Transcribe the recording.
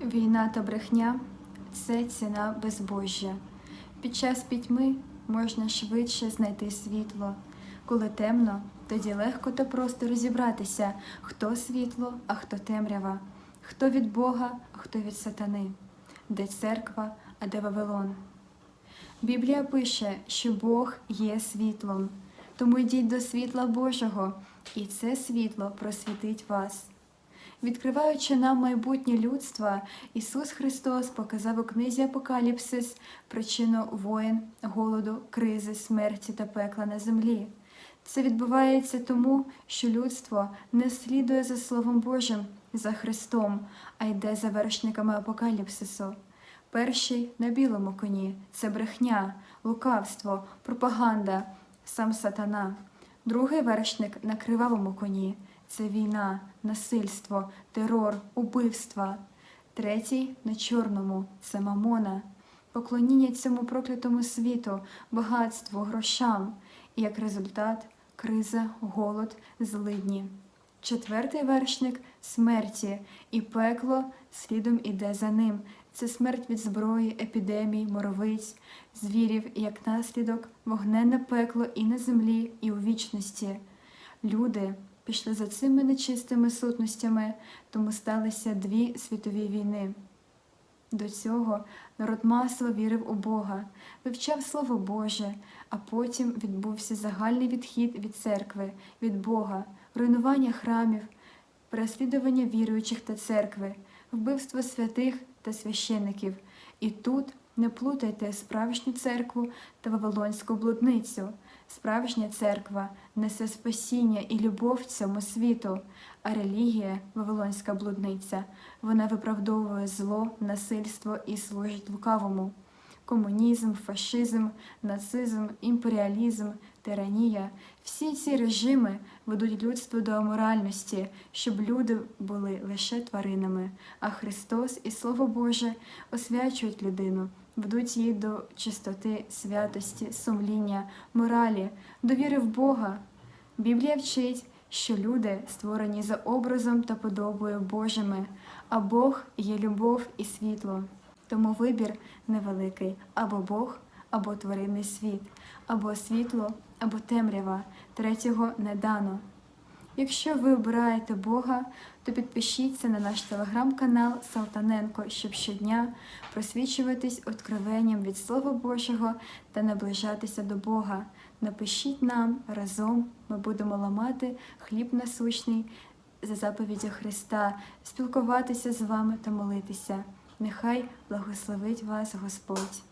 Війна та брехня це ціна безбожжя. Під час пітьми можна швидше знайти світло. Коли темно, тоді легко та просто розібратися, хто світло, а хто темрява, хто від Бога, а хто від сатани, де церква, а де Вавилон. Біблія пише, що Бог є світлом, тому йдіть до світла Божого, і це світло просвітить вас. Відкриваючи нам майбутнє людства, Ісус Христос показав у книзі Апокаліпсис причину воєн, голоду, кризи, смерті та пекла на землі. Це відбувається тому, що людство не слідує за Словом Божим, за Христом, а йде за вершниками апокаліпсису. Перший на білому коні це брехня, лукавство, пропаганда, сам сатана. Другий вершник на кривавому коні це війна, насильство, терор, убивства. Третій на чорному це мамона, поклоніння цьому проклятому світу, багатству, грошам, і як результат криза, голод, злидні. Четвертий вершник смерті, і пекло слідом іде за ним. Це смерть від зброї, епідемій, моровиць, звірів, і як наслідок вогненне пекло і на землі, і у вічності. Люди пішли за цими нечистими сутностями, тому сталися дві світові війни. До цього народ масово вірив у Бога, вивчав Слово Боже, а потім відбувся загальний відхід від церкви, від Бога, руйнування храмів, переслідування віруючих та церкви, вбивство святих та священиків. І тут не плутайте справжню церкву та вавилонську блудницю. Справжня церква несе спасіння і любов цьому світу, а релігія, вавилонська блудниця, вона виправдовує зло, насильство і служить лукавому. Комунізм, фашизм, нацизм, імперіалізм, тиранія всі ці режими ведуть людство до аморальності, щоб люди були лише тваринами, а Христос і Слово Боже освячують людину, ведуть її до чистоти, святості, сумління, моралі, довіри в Бога. Біблія вчить, що люди створені за образом та подобою Божими, а Бог є любов і світло. Тому вибір невеликий або Бог, або тваринний світ, або світло, або темрява, третього не дано. Якщо ви обираєте Бога, то підпишіться на наш телеграм-канал Салтаненко, щоб щодня просвічуватись откровенням від Слова Божого та наближатися до Бога. Напишіть нам разом, ми будемо ламати хліб насущний за заповіддю Христа, спілкуватися з вами та молитися. Нехай благословить вас Господь.